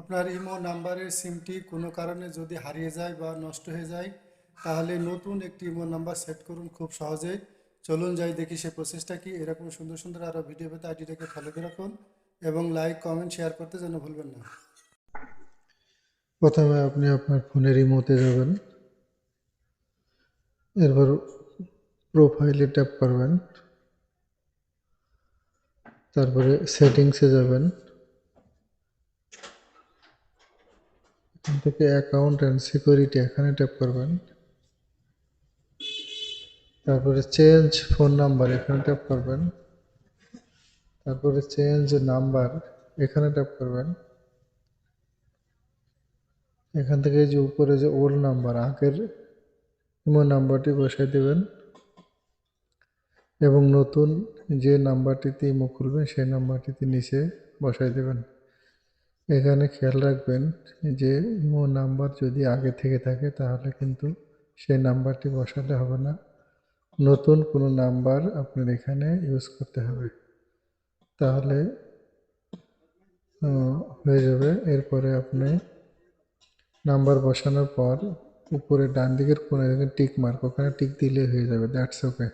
আপনার ইমো নাম্বারের সিমটি কোনো কারণে যদি হারিয়ে যায় বা নষ্ট হয়ে যায়, তাহলে নতুন একটি ইমো নাম্বার সেট করুন খুব সহজে চলুন যাই দেখি সে প্রসেসটা কি। এরকম সুন্দর সুন্দর আরও ভিডিও পেতে আইডিটাকে ফলো করে রাখুন এবং লাইক কমেন্ট শেয়ার করতে যেন ভুলবেন না। প্রথমে আপনি আপনার ফোনের ইমোতে যাবেন। এরপর প্রোফাইলে ট্যাপ করবেন। তারপরে সেটিংসে যাবেন এখান থেকে অ্যাকাউন্ট অ্যান্ড সিকিউরিটি এখানে ট্যাপ করবেন। তারপরে চেঞ্জ ফোন নাম্বার এখানে ট্যাপ করবেন। তারপরে চেঞ্জ নাম্বার এখানে ট্যাপ করবেন। এখান থেকে যে উপরে যে ওল্ড নাম্বার আগের ইমো নাম্বারটি বসাই দেবেন। এবং নতুন যে নাম্বারটিতে ইমো খুলবেন, সেই নাম্বারটিতে নিচে বসাই দেবেন। এখানে খেয়াল রাখবেন যে ইমো নাম্বার যদি আগে থেকে থাকে তাহলে কিন্তু সেই নাম্বারটি বসালে হবে না। নতুন কোনো নাম্বার আপনার এখানে ইউজ করতে হবে। তাহলে হয়ে যাবে। এরপরে আপনি নাম্বার বসানোর পর উপরে ডান দিকের দেখেন টিক মার্ক, ওখানে টিক দিলে হয়ে যাবে, দ্যাটস ওকে।